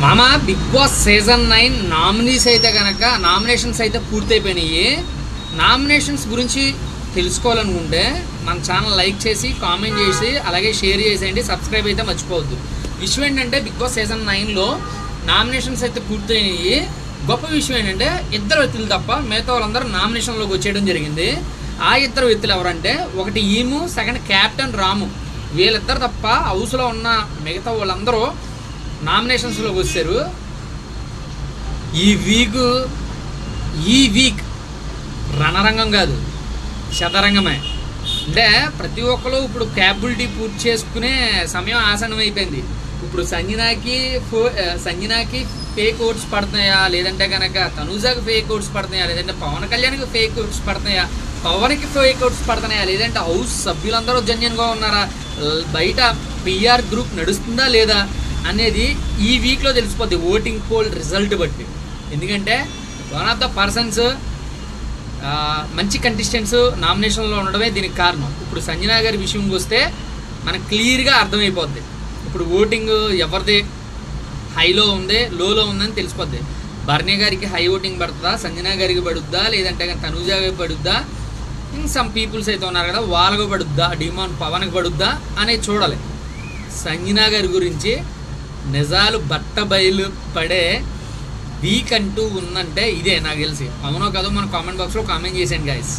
మామ Bigg Boss season nine nominees అయితే కనుక నామినేషన్స్ అయితే పూర్తయిపోయినాయి. నామినేషన్స్ గురించి తెలుసుకోవాలనుకుంటే మన ఛానల్ లైక్ చేసి కామెంట్ చేసి అలాగే షేర్ చేసేయండి. సబ్స్క్రైబ్ అయితే మర్చిపోవద్దు. విషయం ఏంటంటే బిగ్ బాస్ సీజన్ నైన్లో నామినేషన్స్ అయితే పూర్తయినాయి. గొప్ప విషయం ఏంటంటే ఇద్దరు వ్యక్తులు తప్ప మిగతా వాళ్ళందరూ నామినేషన్లోకి వచ్చేయడం జరిగింది. ఆ ఇద్దరు వ్యక్తులు ఎవరంటే ఒకటి ఈము సెకండ్ క్యాప్టెన్ రాము. వీళ్ళిద్దరు తప్ప హౌస్లో ఉన్న మిగతా వాళ్ళందరూ నామినేషన్స్లోకి వచ్చారు. ఈ వీక్ ఈ వీక్ రణరంగం కాదు శతరంగమే. అంటే ప్రతి ఒక్కరు ఇప్పుడు క్యాపబిలిటీ పూర్తి చేసుకునే సమయం ఆసనం అయిపోయింది. ఇప్పుడు సంజనాకి ఫో సంజనాకి ఫేక్ ఓట్స్ పడుతున్నాయా? లేదంటే కనుక తనూజాకి ఫేక్ ఓట్స్ పడుతున్నాయా? లేదంటే పవన్ కళ్యాణ్కి ఫేక్ ఓట్స్ పడుతున్నాయా? పవన్కి ఫేక్ ఓట్స్ పడుతున్నాయా? లేదంటే హౌస్ సభ్యులందరూ జన్యున్గా ఉన్నారా? బయట పిఆర్ గ్రూప్ నడుస్తుందా లేదా? అనేది ఈ వీక్లో తెలిసిపోద్ది. ఓటింగ్ పోల్ రిజల్ట్ బట్టి. ఎందుకంటే వన్ ఆఫ్ ద పర్సన్స్ మంచి కంటెస్టెంట్స్ నామినేషన్లో ఉండడమే దీనికి కారణం. ఇప్పుడు సంజనా గారి విషయంకి వస్తే మనకు క్లియర్గా అర్థమైపోద్ది. ఇప్పుడు ఓటింగ్ ఎవరిది? హైలో ఉంది లోలో ఉందని తెలిసిపోద్ది. బర్నీ గారికి హై ఓటింగ్ పడుతుందా? సంజనా గారికి పడుద్దా? లేదంటే తనూజ గారికి పడుద్దా? ఇంక సమ్ పీపుల్స్ అయితే ఉన్నారు కదా వాళ్ళకు పడుద్దా? డిమాండ్ పవన్కి పడుద్దా? అనేది చూడాలి. సంజనా గారి గురించి నిజాలు బట్ట బయలు పడే వీక్ అంటూ ఉందంటే ఇదే నాకు తెలిసి. అవునో కాదో మన కామెంట్ బాక్స్లో కామెంట్ చేసాను గాయస్